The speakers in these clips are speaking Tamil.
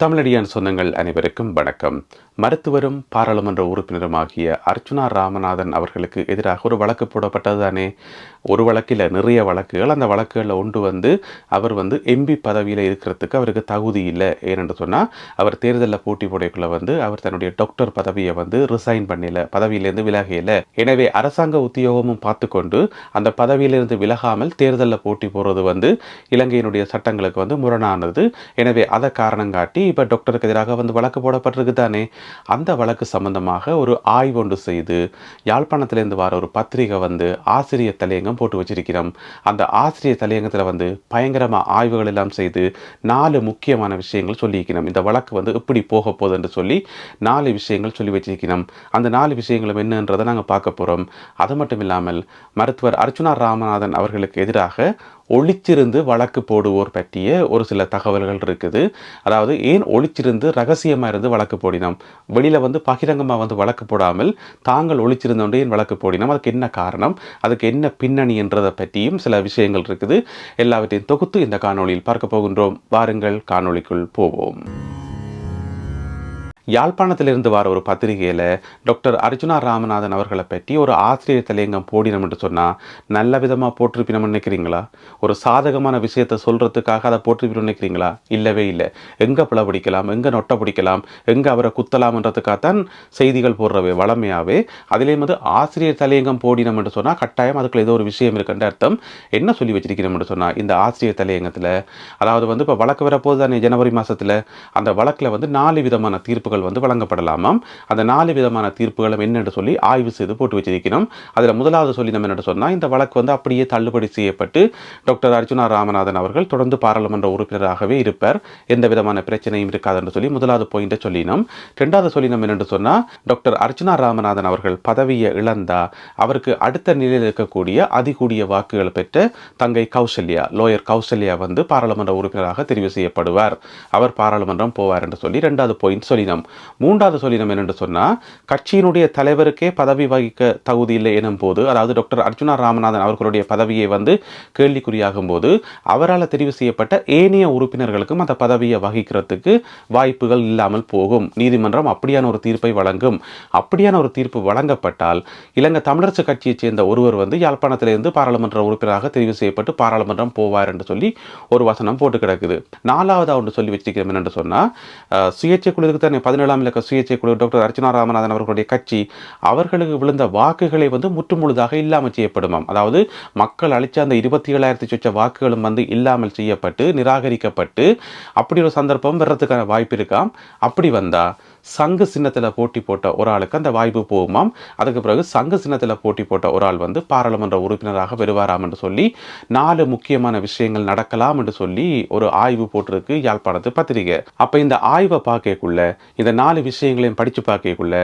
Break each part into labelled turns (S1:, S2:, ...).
S1: தமிழடியான் சொந்தங்கள் அனைவருக்கும் வணக்கம் மருத்துவரும் பாராளுமன்ற உறுப்பினருமாகிய அர்ச்சுனா ராமநாதன் அவர்களுக்கு எதிராக ஒரு வழக்கு போடப்பட்டது தானே ஒரு வழக்கில் நிறைய வழக்குகள் அந்த வழக்குகளில் ஒன்று வந்து அவர் வந்து எம்பி பதவியில் இருக்கிறதுக்கு அவருக்கு தகுதி இல்லை ஏனென்று சொன்னால் அவர் தேர்தலில் போட்டி போடக்குள்ளே வந்து அவர் தன்னுடைய டாக்டர் பதவியை வந்து ரிசைன் பண்ணல பதவியிலேருந்து விலகையில் எனவே அரசாங்க உத்தியோகமும் பார்த்துக்கொண்டு அந்த பதவியிலிருந்து விலகாமல் தேர்தலில் போட்டி போடுறது வந்து இலங்கையினுடைய சட்டங்களுக்கு வந்து முரணானது எனவே அதை காரணம் காட்டி இப்போ டாக்டருக்கு எதிராக வந்து வழக்கு போடப்பட்டிருக்கு தானே அந்த வழக்கு சம்பந்தமாக ஒரு ஆய்வு ஒன்று செய்து யாழ்ப்பாணத்திலேருந்து வர ஒரு பத்திரிகை வந்து ஆசிரியர் தலையங்கம் போட்டு வச்சிருக்கிறோம் அந்த ஆசிரியர் தலையங்கத்தில் வந்து பயங்கரமாக ஆய்வுகள் எல்லாம் செய்து நாலு முக்கியமான விஷயங்கள் சொல்லியிருக்கிறோம் இந்த வழக்கு வந்து எப்படி போக போகுது என்று சொல்லி நாலு விஷயங்கள் சொல்லி வச்சிருக்கிறோம் அந்த நாலு விஷயங்களும் என்னன்றதை நாங்கள் பார்க்க போகிறோம் அது மட்டும் இல்லாமல் மருத்துவர் அர்ச்சுனா ராமநாதன் அவர்களுக்கு எதிராக ஒளிச்சிருந்து வழக்கு போடுவோர் பற்றிய ஒரு சில தகவல்கள் இருக்குது அதாவது ஏன் ஒளிச்சிருந்து ரகசியமாக இருந்து வழக்கு போடினோம் வெளியில் வந்து பகிரங்கமாக வந்து வழக்கு போடாமல் தாங்கள் ஒழிச்சிருந்தோண்டு ஏன் வழக்கு போடினோம் அதுக்கு என்ன காரணம் அதுக்கு என்ன பின்னணி என்றதை பற்றியும் சில விஷயங்கள் இருக்குது எல்லாவற்றையும் தொகுத்து இந்த காணொளியில் பார்க்க போகின்றோம் வாருங்கள் காணொளிக்குள் போவோம் யாழ்ப்பாணத்திலிருந்து வர ஒரு பத்திரிகையில் டாக்டர் அர்ஜுனா ராமநாதன் அவர்களை பற்றி ஒரு ஆசிரியர் தலையங்கம் போடினம் என்று சொன்னால் நல்ல விதமாக போட்டிருப்பினம் நினைக்கிறீங்களா ஒரு சாதகமான விஷயத்தை சொல்கிறதுக்காக அதை போட்டிருப்பினம் நினைக்கிறீங்களா இல்லவே இல்லை எங்கே பிள பிடிக்கலாம் எங்கே நொட்டை பிடிக்கலாம் எங்கே அவரை குத்தலாம்ன்றதுக்காகத்தான் செய்திகள் போடுறவே வளமையாகவே அதிலேயும் வந்து ஆசிரியர் தலையங்கம் போடினம் என்று சொன்னால் கட்டாயம் அதுக்குள்ள ஏதோ ஒரு விஷயம் இருக்குன்ற அர்த்தம் என்ன சொல்லி வச்சிருக்கிறோம் என்று சொன்னால் இந்த ஆசிரியர் தலையங்கத்தில் அதாவது வந்து இப்போ வழக்கு வரப்போது தானே ஜனவரி மாதத்தில் அந்த வழக்கில் வந்து நாலு விதமான தீர்ப்புகள் தீர்ப்புகள் வந்து வழங்கப்படலாமாம் அந்த நாலு விதமான தீர்ப்புகளும் என்னென்று சொல்லி ஆய்வு செய்து போட்டு வச்சிருக்கணும் அதில் முதலாவது சொல்லி நம்ம என்ன சொன்னால் இந்த வழக்கு வந்து அப்படியே தள்ளுபடி செய்யப்பட்டு டாக்டர் அர்ஜுனா ராமநாதன் அவர்கள் தொடர்ந்து பாராளுமன்ற உறுப்பினராகவே இருப்பார் எந்த விதமான பிரச்சனையும் இருக்காதுன்னு சொல்லி முதலாவது பாயிண்ட்டை சொல்லினோம் ரெண்டாவது சொல்லி நம்ம என்னென்று சொன்னால் டாக்டர் அர்ஜுனா ராமநாதன் அவர்கள் பதவியை இழந்தா அவருக்கு அடுத்த நிலையில் இருக்கக்கூடிய அதிகூடிய வாக்குகள் பெற்ற தங்கை கௌசல்யா லோயர் கௌசல்யா வந்து பாராளுமன்ற உறுப்பினராக தெரிவு செய்யப்படுவார் அவர் பாராளுமன்றம் போவார் என்று சொல்லி ரெண்டாவது பாயிண்ட் சொல்லினோம் மூன்றாவது சொல்லினம் என்னென்று சொன்னால் கட்சியினுடைய தலைவருக்கே பதவி வகிக்க தகுதி இல்லை எனும் போது அதாவது டாக்டர் அர்ஜுனா ராமநாதன் அவர்களுடைய பதவியை வந்து கேள்விக்குறியாகும் போது அவரால் தெரிவு செய்யப்பட்ட ஏனைய உறுப்பினர்களுக்கும் அந்த பதவியை வகிக்கிறதுக்கு வாய்ப்புகள் இல்லாமல் போகும் நீதிமன்றம் அப்படியான ஒரு தீர்ப்பை வழங்கும் அப்படியான ஒரு தீர்ப்பு வழங்கப்பட்டால் இலங்கை தமிழரசு கட்சியைச் சேர்ந்த ஒருவர் வந்து யாழ்ப்பாணத்திலிருந்து பாராளுமன்ற உறுப்பினராக தெரிவு செய்யப்பட்டு பாராளுமன்றம் போவார் என்று சொல்லி ஒரு வசனம் போட்டு கிடக்குது நாலாவதாக ஒன்று சொல்லி வச்சுக்கிறோம் என்னென்று சொன்னால் சுயேட்சை குழுவுக்கு தான் பதினேழாம் இலக்க சுயேட்சை குழு டாக்டர் அர்ச்சனா ராமநாதன் அவர்களுடைய கட்சி அவர்களுக்கு விழுந்த வாக்குகளை வந்து முற்றுமுழுதாக இல்லாமல் செய்யப்படுமாம் அதாவது மக்கள் அளித்த அந்த இருபத்தி ஏழாயிரத்தி சொச்ச வாக்குகளும் வந்து இல்லாமல் செய்யப்பட்டு நிராகரிக்கப்பட்டு அப்படி ஒரு சந்தர்ப்பம் வர்றதுக்கான வாய்ப்பு இருக்காம் அப்படி வந்தால் சங்கு சின்னத்தில் போட்டி போட்ட ஒரு ஆளுக்கு அந்த வாய்ப்பு போகுமாம் அதுக்கு பிறகு சங்கு சின்னத்தில் போட்டி போட்ட ஒரு ஆள் வந்து பாராளுமன்ற உறுப்பினராக வருவாராம் என்று சொல்லி நாலு முக்கியமான விஷயங்கள் நடக்கலாம் என்று சொல்லி ஒரு ஆய்வு போட்டிருக்கு யாழ்ப்பாணத்து பத்திரிகை அப்போ இந்த ஆய்வை பார்க்கக்குள்ள இந்த நாலு விஷயங்களையும் படித்து பார்க்கக்குள்ள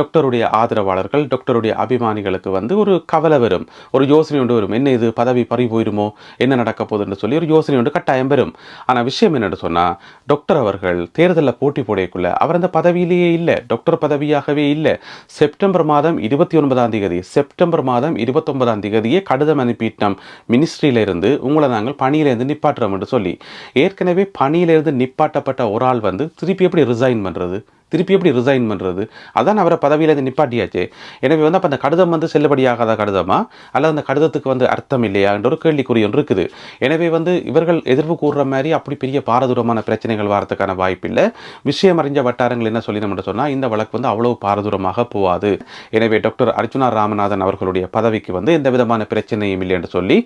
S1: டாக்டருடைய ஆதரவாளர்கள் டாக்டருடைய அபிமானிகளுக்கு வந்து ஒரு கவலை வரும் ஒரு யோசனை ஒன்று வரும் என்ன இது பதவி பறி போயிருமோ என்ன நடக்க போகுதுன்னு சொல்லி ஒரு யோசனை ஒன்று கட்டாயம் வரும் ஆனால் விஷயம் என்னென்னு சொன்னால் டாக்டர் அவர்கள் தேர்தலில் போட்டி போடக்குள்ள அவர் அந்த பதவி பதவியிலேயே இல்லை டாக்டர் பதவியாகவே இல்லை செப்டம்பர் மாதம் இருபத்தி ஒன்பதாம் தேதி செப்டம்பர் மாதம் இருபத்தொன்பதாம் தேதியே கடிதம் அனுப்பிட்டோம் மினிஸ்ட்ரியிலிருந்து உங்களை நாங்கள் பணியிலிருந்து நிப்பாட்டுறோம் என்று சொல்லி ஏற்கனவே பணியிலிருந்து நிப்பாட்டப்பட்ட ஒரு ஆள் வந்து திருப்பி எப்படி ரிசைன் பண்ணுறது திருப்பி எப்படி ரிசைன் பண்ணுறது அதான் அவரை பதவியில் இது நிப்பாட்டியாச்சு எனவே வந்து அப்போ அந்த கடிதம் வந்து செல்லுபடியாகாத கடிதமா அல்லது அந்த கடிதத்துக்கு வந்து அர்த்தம் இல்லையா என்ற ஒரு கேள்விக்குறி ஒன்று இருக்குது எனவே வந்து இவர்கள் எதிர்ப்பு கூறுற மாதிரி அப்படி பெரிய பாரதூரமான பிரச்சனைகள் வரதுக்கான வாய்ப்பில்லை விஷயம் அறிஞ்ச வட்டாரங்கள் என்ன சொல்லினோம்னு சொன்னால் இந்த வழக்கு வந்து அவ்வளோ பாரதூரமாக போகாது எனவே டாக்டர் அர்ஜுனா ராமநாதன் அவர்களுடைய பதவிக்கு வந்து எந்த விதமான பிரச்சனையும் இல்லை என்று சொல்லி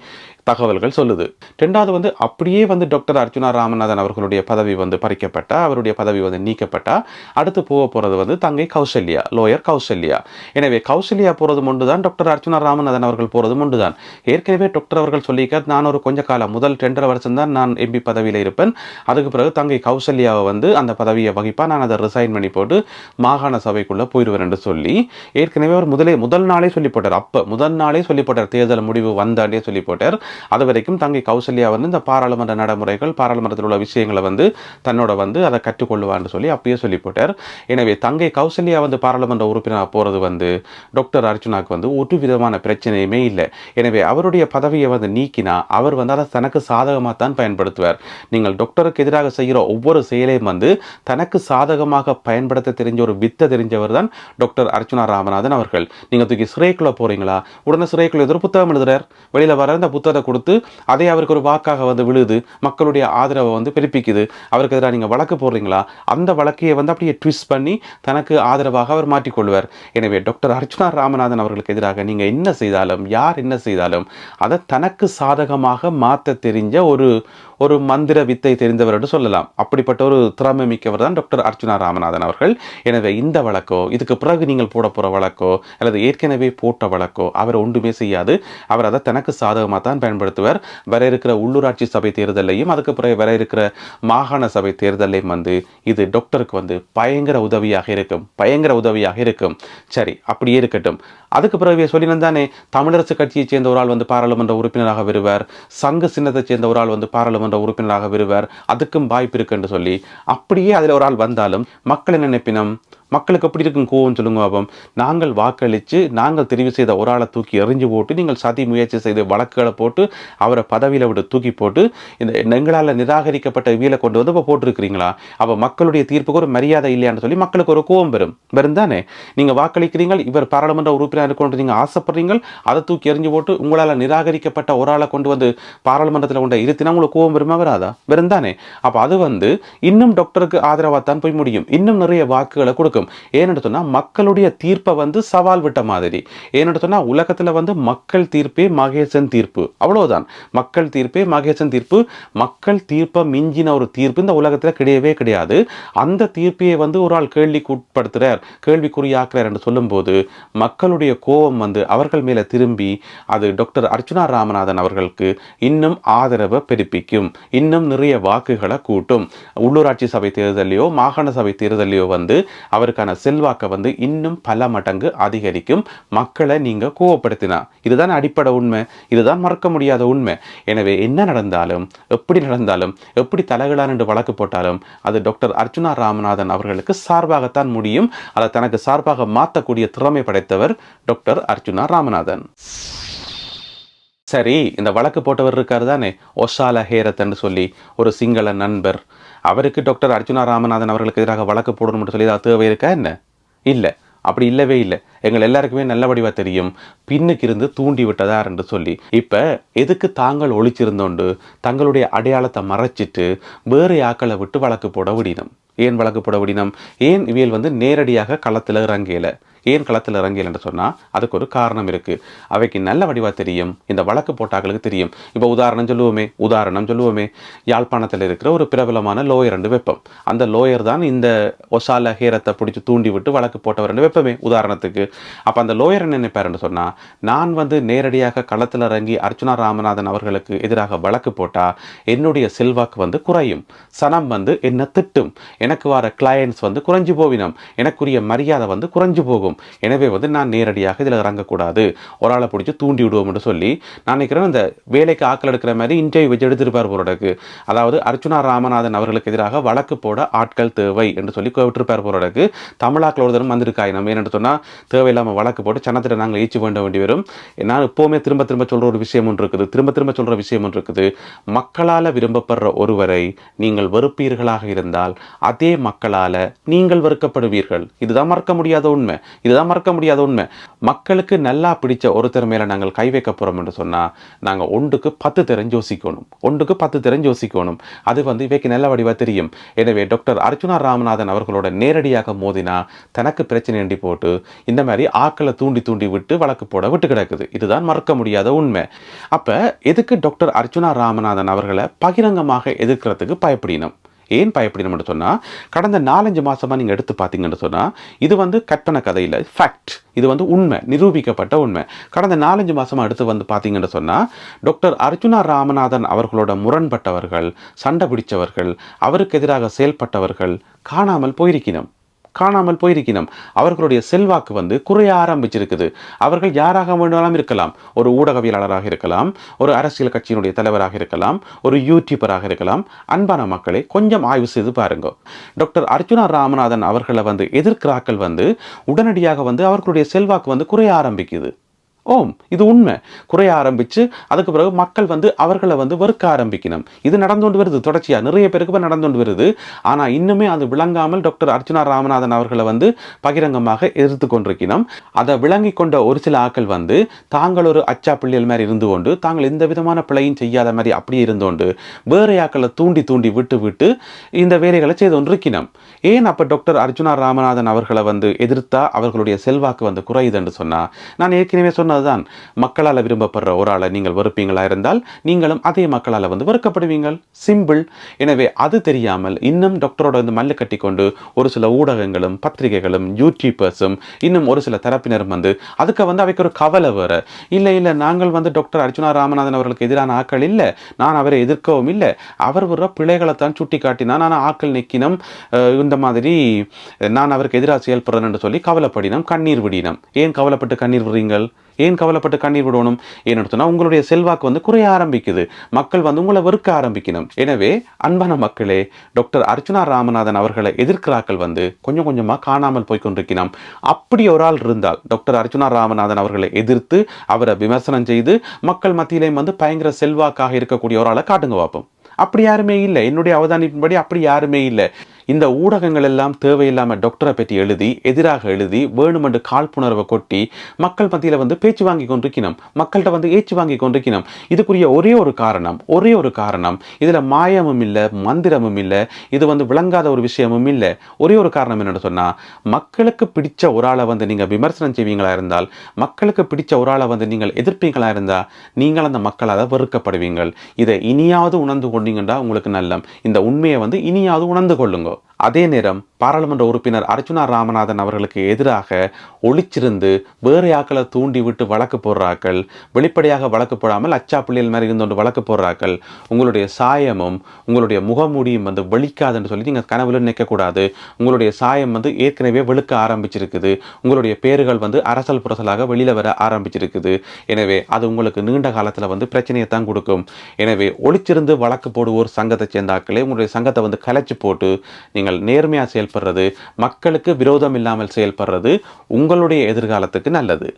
S1: தகவல்கள் சொல்லுது ரெண்டாவது வந்து அப்படியே வந்து டாக்டர் அர்ஜுனா ராமநாதன் அவர்களுடைய பதவி வந்து பறிக்கப்பட்டால் அவருடைய பதவி வந்து நீக்கப்பட்டா அடுத்த அடுத்து போக போகிறது வந்து தங்கை கௌசல்யா லோயர் கௌசல்யா எனவே கௌசல்யா போகிறது உண்டு தான் டாக்டர் அர்ச்சனா ராமநாதன் அவர்கள் போகிறதும் உண்டு தான் ஏற்கனவே டாக்டர் அவர்கள் சொல்லியிருக்கார் நான் ஒரு கொஞ்ச காலம் முதல் ரெண்டரை வருஷம் தான் நான் எம்பி பதவியில் இருப்பேன் அதுக்கு பிறகு தங்கை கௌசல்யாவை வந்து அந்த பதவியை வகிப்பாக நான் அதை ரிசைன் பண்ணி போட்டு மாகாண சபைக்குள்ளே போயிடுவேன் என்று சொல்லி ஏற்கனவே அவர் முதலே முதல் நாளே சொல்லி போட்டார் அப்போ முதல் நாளே சொல்லி போட்டார் தேர்தல் முடிவு வந்தாண்டே சொல்லி போட்டார் அது வரைக்கும் தங்கை கௌசல்யா வந்து இந்த பாராளுமன்ற நடைமுறைகள் பாராளுமன்றத்தில் உள்ள விஷயங்களை வந்து தன்னோட வந்து அதை கற்றுக்கொள்ளுவான்னு சொல்லி அப்பயே சொல்லி போட்டார் எனவே தங்கை கௌசல்யா வந்து பாராளுமன்ற உறுப்பினராக போகிறது வந்து டாக்டர் அர்ஜுனாக்கு வந்து ஒரு விதமான பிரச்சனையுமே இல்லை எனவே அவருடைய பதவியை வந்து நீக்கினா அவர் வந்து அதை தனக்கு சாதகமாக தான் பயன்படுத்துவார் நீங்கள் டாக்டருக்கு எதிராக செய்கிற ஒவ்வொரு செயலையும் வந்து தனக்கு சாதகமாக பயன்படுத்த தெரிஞ்ச ஒரு வித்தை தெரிஞ்சவர் தான் டாக்டர் அர்ஜுனா ராமநாதன் அவர்கள் நீங்கள் தூக்கி சிறைக்குள்ளே போகிறீங்களா உடனே சிறைக்குள்ள எதிர புத்தகம் எழுதுகிறார் வெளியில் வர இந்த புத்தகத்தை கொடுத்து அதை அவருக்கு ஒரு வாக்காக வந்து விழுது மக்களுடைய ஆதரவை வந்து பெருப்பிக்குது அவருக்கு எதிராக நீங்கள் வழக்கு போடுறீங்களா அந்த வழக்கையை வந்து அப்படியே ட்விஸ்ட் யூஸ் பண்ணி தனக்கு ஆதரவாக அவர் மாற்றிக்கொள்வார் எனவே டாக்டர் அர்ச்சுனா ராமநாதன் அவர்களுக்கு எதிராக நீங்கள் என்ன செய்தாலும் யார் என்ன செய்தாலும் அதை தனக்கு சாதகமாக மாற்ற தெரிஞ்ச ஒரு ஒரு மந்திர வித்தை தெரிந்தவர் என்று சொல்லலாம் அப்படிப்பட்ட ஒரு திறமை மிக்கவர் தான் டாக்டர் அர்ஜுனா ராமநாதன் அவர்கள் எனவே இந்த வழக்கோ இதுக்கு பிறகு நீங்கள் போட போகிற வழக்கோ அல்லது ஏற்கனவே போட்ட வழக்கோ அவர் ஒன்றுமே செய்யாது அவர் அதை தனக்கு சாதகமாக தான் பயன்படுத்துவார் வர இருக்கிற உள்ளூராட்சி சபை தேர்தலையும் அதுக்கு பிறகு வர இருக்கிற மாகாண சபை தேர்தலையும் வந்து இது டாக்டருக்கு வந்து பயங்கர உதவியாக இருக்கும் பயங்கர உதவியாக இருக்கும் சரி அப்படியே இருக்கட்டும் அதுக்கு பிறகு சொல்லியிருந்தானே தமிழரசு கட்சியைச் சேர்ந்த ஒரு ஆள் வந்து பாராளுமன்ற உறுப்பினராக வருவார் சங்க சின்னத்தைச் சேர்ந்த ஒரு ஆள் வந்து பாராளுமன்ற சட்டமன்ற உறுப்பினராக வருவார் அதுக்கும் வாய்ப்பு இருக்கு என்று சொல்லி அப்படியே அதில் ஒரு ஆள் வந்தாலும் மக்கள் என்ன நினைப்பினம் மக்களுக்கு எப்படி இருக்கும் கோவம் சொல்லுங்க பாபம் நாங்கள் வாக்களித்து நாங்கள் தெரிவு செய்த ஒரு ஆளை தூக்கி எறிஞ்சு போட்டு நீங்கள் சதி முயற்சி செய்து வழக்குகளை போட்டு அவரை பதவியில் விட்டு தூக்கி போட்டு இந்த எங்களால் நிராகரிக்கப்பட்ட வீலை கொண்டு வந்து இப்போ போட்டிருக்கிறீங்களா அப்போ மக்களுடைய தீர்ப்புக்கு ஒரு மரியாதை இல்லையான்னு சொல்லி மக்களுக்கு ஒரு கோவம் பெறும் வெறும் தானே நீங்கள் வாக்களிக்கிறீங்க இவர் பாராளுமன்ற உறுப்பினர் இருக்கணும் நீங்கள் ஆசைப்படுறீங்க அதை தூக்கி எறிஞ்சு போட்டு உங்களால் நிராகரிக்கப்பட்ட ஒரு ஆளை கொண்டு வந்து பாராளுமன்றத்தில் கொண்டு இருத்தினா உங்களுக்கு கோவம் பெறுமா வராதா வெறும் தானே அப்போ அது வந்து இன்னும் டாக்டருக்கு ஆதரவாக தான் போய் முடியும் இன்னும் நிறைய வாக்குகளை கொடுக்க கொடுக்கும் ஏன்னு மக்களுடைய தீர்ப்பை வந்து சவால் விட்ட மாதிரி ஏன்னு உலகத்தில் வந்து மக்கள் தீர்ப்பே மகேசன் தீர்ப்பு அவ்வளோதான் மக்கள் தீர்ப்பே மகேசன் தீர்ப்பு மக்கள் தீர்ப்பை மிஞ்சின ஒரு தீர்ப்பு இந்த உலகத்தில் கிடையவே கிடையாது அந்த தீர்ப்பையை வந்து ஒரு ஆள் கேள்விக்கு உட்படுத்துகிறார் கேள்விக்குறியாக்குறார் என்று சொல்லும்போது மக்களுடைய கோபம் வந்து அவர்கள் மேலே திரும்பி அது டாக்டர் அர்ச்சுனா ராமநாதன் அவர்களுக்கு இன்னும் ஆதரவை பெருப்பிக்கும் இன்னும் நிறைய வாக்குகளை கூட்டும் உள்ளூராட்சி சபை தேர்தலையோ மாகாண சபை தேர்தலையோ வந்து அவர் அவருக்கான செல்வாக்கை வந்து இன்னும் பல மடங்கு அதிகரிக்கும் மக்களை நீங்கள் கோவப்படுத்தினா இதுதான் அடிப்படை உண்மை இதுதான் மறக்க முடியாத உண்மை எனவே என்ன நடந்தாலும் எப்படி நடந்தாலும் எப்படி தலைகளான் என்று வழக்கு போட்டாலும் அது டாக்டர் அர்ஜுனா ராமநாதன் அவர்களுக்கு சார்பாகத்தான் முடியும் அதை தனக்கு சார்பாக மாற்றக்கூடிய திறமை படைத்தவர் டாக்டர் அர்ஜுனா ராமநாதன் சரி இந்த வழக்கு போட்டவர் இருக்காரு தானே ஒஷால ஹேரத் என்று சொல்லி ஒரு சிங்கள நண்பர் அவருக்கு டாக்டர் அர்ஜுனா ராமநாதன் அவர்களுக்கு எதிராக வழக்கு போடணும்னு சொல்லி ஏதாவது தேவை இருக்கா என்ன இல்லை அப்படி இல்லவே இல்லை எங்கள் எல்லாருக்குமே வடிவாக தெரியும் பின்னுக்கு இருந்து தூண்டி விட்டதா என்று சொல்லி இப்போ எதுக்கு தாங்கள் ஒழிச்சிருந்தோண்டு தங்களுடைய அடையாளத்தை மறைச்சிட்டு வேறு ஆக்களை விட்டு வழக்கு போட விடினோம் ஏன் வழக்கு போட விடினம் ஏன் இவியல் வந்து நேரடியாக களத்தில் இறங்கலை ஏன் களத்தில் இறங்கியல் என்று சொன்னால் அதுக்கு ஒரு காரணம் இருக்குது அவைக்கு நல்ல வடிவாக தெரியும் இந்த வழக்கு போட்டாக்களுக்கு தெரியும் இப்போ உதாரணம் சொல்லுவோமே உதாரணம் சொல்லுவோமே யாழ்ப்பாணத்தில் இருக்கிற ஒரு பிரபலமான லோயர் ரெண்டு வெப்பம் அந்த லோயர் தான் இந்த ஒசால ஹேரத்தை பிடிச்சி தூண்டி விட்டு வழக்கு போட்டவர் ரெண்டு வெப்பமே உதாரணத்துக்கு அப்போ அந்த லோயர் என்ன நினைப்பாருன்னு சொன்னால் நான் வந்து நேரடியாக களத்தில் இறங்கி அர்ச்சுனா ராமநாதன் அவர்களுக்கு எதிராக வழக்கு போட்டால் என்னுடைய செல்வாக்கு வந்து குறையும் சனம் வந்து என்ன திட்டும் எனக்கு வர கிளையன்ஸ் வந்து குறைஞ்சு போவினம் எனக்குரிய மரியாதை வந்து குறைஞ்சு போகும் எனவே வந்து நான் நேரடியாக இதில் இறங்கக்கூடாது ஒரு ஆளை பிடிச்சி தூண்டி விடுவோம்னு சொல்லி நான் நினைக்கிறேன் இந்த வேலைக்கு ஆக்கள் எடுக்கிற மாதிரி இன்டர்வியூ வச்சு எடுத்திருப்பார் போலடக்கு அதாவது அர்ச்சுனா ராமநாதன் அவர்களுக்கு எதிராக வழக்கு போட ஆட்கள் தேவை என்று சொல்லி விட்டுருப்பார் போலடக்கு தமிழாக்கள் ஒருத்தரும் வந்திருக்காயினம் ஏன்னு சொன்னால் தேவையில்லாமல் வழக்கு போட்டு சனத்திட்ட நாங்கள் ஈச்சு வேண்ட வேண்டி வரும் நான் எப்போவுமே திரும்ப திரும்ப சொல்கிற ஒரு விஷயம் ஒன்று இருக்குது திரும்ப திரும்ப சொல்கிற விஷயம் ஒன்று இருக்குது மக்களால் விரும்பப்படுற ஒருவரை நீங்கள் வெறுப்பீர்களாக இருந்தால் அதே மக்களால் நீங்கள் வெறுக்கப்படுவீர்கள் இதுதான் மறக்க முடியாத உண்மை இதுதான் மறக்க முடியாத உண்மை மக்களுக்கு நல்லா பிடிச்ச ஒருத்தர் மேலே நாங்கள் கை வைக்க போகிறோம் என்று சொன்னால் நாங்கள் ஒன்றுக்கு பத்து திறன் யோசிக்கணும் ஒன்றுக்கு பத்து திறன் யோசிக்கணும் அது வந்து இவைக்கு நல்ல வடிவாக தெரியும் எனவே டாக்டர் அர்ஜுனா ராமநாதன் அவர்களோட நேரடியாக மோதினா தனக்கு பிரச்சனை போட்டு இந்த மாதிரி ஆக்களை தூண்டி தூண்டி விட்டு வழக்கு போட விட்டு கிடக்குது இதுதான் மறக்க முடியாத உண்மை அப்போ எதுக்கு டாக்டர் அர்ச்சுனா ராமநாதன் அவர்களை பகிரங்கமாக எதிர்க்கிறதுக்கு பயப்படினோம் ஏன் பயப்படினோம்னு சொன்னால் கடந்த நாலஞ்சு மாதமாக நீங்கள் எடுத்து பார்த்தீங்கன்னு சொன்னால் இது வந்து கற்பனை கதையில் ஃபேக்ட் இது வந்து உண்மை நிரூபிக்கப்பட்ட உண்மை கடந்த நாலஞ்சு மாதமாக எடுத்து வந்து பார்த்தீங்கன்னு சொன்னால் டாக்டர் அர்ஜுனா ராமநாதன் அவர்களோட முரண்பட்டவர்கள் சண்டை பிடிச்சவர்கள் அவருக்கு எதிராக செயல்பட்டவர்கள் காணாமல் போயிருக்கணும் காணாமல் போயிருக்கணும் அவர்களுடைய செல்வாக்கு வந்து குறைய ஆரம்பிச்சிருக்குது அவர்கள் யாராக வேண்டாலும் இருக்கலாம் ஒரு ஊடகவியலாளராக இருக்கலாம் ஒரு அரசியல் கட்சியினுடைய தலைவராக இருக்கலாம் ஒரு யூடியூபராக இருக்கலாம் அன்பான மக்களை கொஞ்சம் ஆய்வு செய்து பாருங்க டாக்டர் அர்ஜுனா ராமநாதன் அவர்களை வந்து எதிர்க்கிறாக்கள் வந்து உடனடியாக வந்து அவர்களுடைய செல்வாக்கு வந்து குறைய ஆரம்பிக்குது ஓம் இது உண்மை குறைய ஆரம்பித்து அதுக்கு பிறகு மக்கள் வந்து அவர்களை வந்து வெறுக்க ஆரம்பிக்கணும் இது நடந்து கொண்டு வருது தொடர்ச்சியாக நிறைய பேருக்கு இப்போ நடந்து கொண்டு வருது ஆனால் இன்னுமே அது விளங்காமல் டாக்டர் அர்ஜுனா ராமநாதன் அவர்களை வந்து பகிரங்கமாக எதிர்த்து கொண்டிருக்கணும் அதை விளங்கி கொண்ட ஒரு சில ஆக்கள் வந்து தாங்கள் ஒரு அச்சா பிள்ளைகள் மாதிரி இருந்து கொண்டு தாங்கள் எந்த விதமான பிழையும் செய்யாத மாதிரி அப்படியே இருந்தோண்டு வேறு ஆக்களை தூண்டி தூண்டி விட்டு விட்டு இந்த வேலைகளை செய்து கொண்டிருக்கணும் ஏன் அப்போ டாக்டர் அர்ஜுனா ராமநாதன் அவர்களை வந்து எதிர்த்தா அவர்களுடைய செல்வாக்கு வந்து குறையுதுன்னு சொன்னால் நான் ஏற்கனவே சொன்ன போனதுதான் மக்களால் விரும்பப்படுற ஒரு ஆளை நீங்கள் வெறுப்பீங்களா இருந்தால் நீங்களும் அதே மக்களால் வந்து வெறுக்கப்படுவீங்கள் சிம்பிள் எனவே அது தெரியாமல் இன்னும் டாக்டரோட வந்து மல்லு கட்டி கொண்டு ஒரு சில ஊடகங்களும் பத்திரிகைகளும் யூடியூபர்ஸும் இன்னும் ஒரு சில தரப்பினரும் வந்து அதுக்கு வந்து அவைக்கு ஒரு கவலை வேறு இல்லை இல்லை நாங்கள் வந்து டாக்டர் அர்ஜுனா ராமநாதன் அவர்களுக்கு எதிரான ஆக்கள் இல்லை நான் அவரை எதிர்க்கவும் இல்லை அவர் ஒரு பிள்ளைகளை தான் சுட்டி காட்டினான் நான் ஆக்கள் நிக்கினம் இந்த மாதிரி நான் அவருக்கு எதிராக செயல்படுறேன் என்று சொல்லி கவலைப்படினம் கண்ணீர் விடினம் ஏன் கவலைப்பட்டு கண்ணீர் விடுறீங்கள் ஏன் கவலைப்பட்டு கண்ணீர் விடணும் ஏன்னு உங்களுடைய செல்வாக்கு வந்து குறைய ஆரம்பிக்குது மக்கள் வந்து உங்களை வெறுக்க ஆரம்பிக்கணும் எனவே அன்பான மக்களே டாக்டர் அர்ச்சனா ராமநாதன் அவர்களை எதிர்க்கிறாக்கள் வந்து கொஞ்சம் கொஞ்சமாக காணாமல் கொண்டிருக்கணும் அப்படி ஒரு ஆள் இருந்தால் டாக்டர் அர்ச்சனா ராமநாதன் அவர்களை எதிர்த்து அவரை விமர்சனம் செய்து மக்கள் மத்தியிலேயும் வந்து பயங்கர செல்வாக்காக இருக்கக்கூடிய ஒரு ஆளை காட்டுங்க பார்ப்போம் அப்படி யாருமே இல்லை என்னுடைய அவதானிப்பின்படி அப்படி யாருமே இல்லை இந்த ஊடகங்கள் எல்லாம் தேவையில்லாம டாக்டரை பற்றி எழுதி எதிராக எழுதி வேணுமென்று காழ்ப்புணர்வை கொட்டி மக்கள் மத்தியில் வந்து பேச்சு வாங்கி கொண்டிருக்கணும் மக்கள்கிட்ட வந்து ஏச்சு வாங்கி கொண்டிருக்கணும் இதுக்குரிய ஒரே ஒரு காரணம் ஒரே ஒரு காரணம் இதில் மாயமும் இல்லை மந்திரமும் இல்லை இது வந்து விளங்காத ஒரு விஷயமும் இல்லை ஒரே ஒரு காரணம் என்னென்னு சொன்னால் மக்களுக்கு பிடிச்ச ஒரு ஆளை வந்து நீங்கள் விமர்சனம் செய்வீங்களா இருந்தால் மக்களுக்கு பிடிச்ச ஒரு ஆளை வந்து நீங்கள் எதிர்ப்பீங்களா இருந்தால் நீங்கள் அந்த மக்களால் வெறுக்கப்படுவீங்கள் இதை இனியாவது உணர்ந்து கொண்டீங்கன்னா உங்களுக்கு நல்லம் இந்த உண்மையை வந்து இனியாவது உணர்ந்து கொள்ளுங்க அதே நேரம் பாராளுமன்ற உறுப்பினர் அர்ஜுனா ராமநாதன் அவர்களுக்கு எதிராக ஒளிச்சிருந்து வேறு ஆக்களை தூண்டி விட்டு வழக்கு போடுறாக்கள் வெளிப்படையாக வழக்கு போடாமல் அச்சா பிள்ளைகள் மாதிரி இருந்து கொண்டு வழக்கு போடுறாக்கள் உங்களுடைய சாயமும் உங்களுடைய முகமூடியும் வந்து வெளுக்காதுன்னு சொல்லி நீங்கள் கனவுல நிற்கக்கூடாது உங்களுடைய சாயம் வந்து ஏற்கனவே வெளுக்க ஆரம்பிச்சிருக்குது உங்களுடைய பேர்கள் வந்து அரசல் புரசலாக வெளியில் வர ஆரம்பிச்சிருக்குது எனவே அது உங்களுக்கு நீண்ட காலத்தில் வந்து பிரச்சனையை தான் கொடுக்கும் எனவே ஒளிச்சிருந்து வழக்கு போடுவோர் சங்கத்தை சேர்ந்தாக்களே உங்களுடைய சங்கத்தை வந்து கலைச்சி போட்டு நீங்கள் விஷயங்கள் நேர்மையாக செயல்படுறது மக்களுக்கு விரோதம் இல்லாமல் செயல்படுறது உங்களுடைய எதிர்காலத்துக்கு நல்லது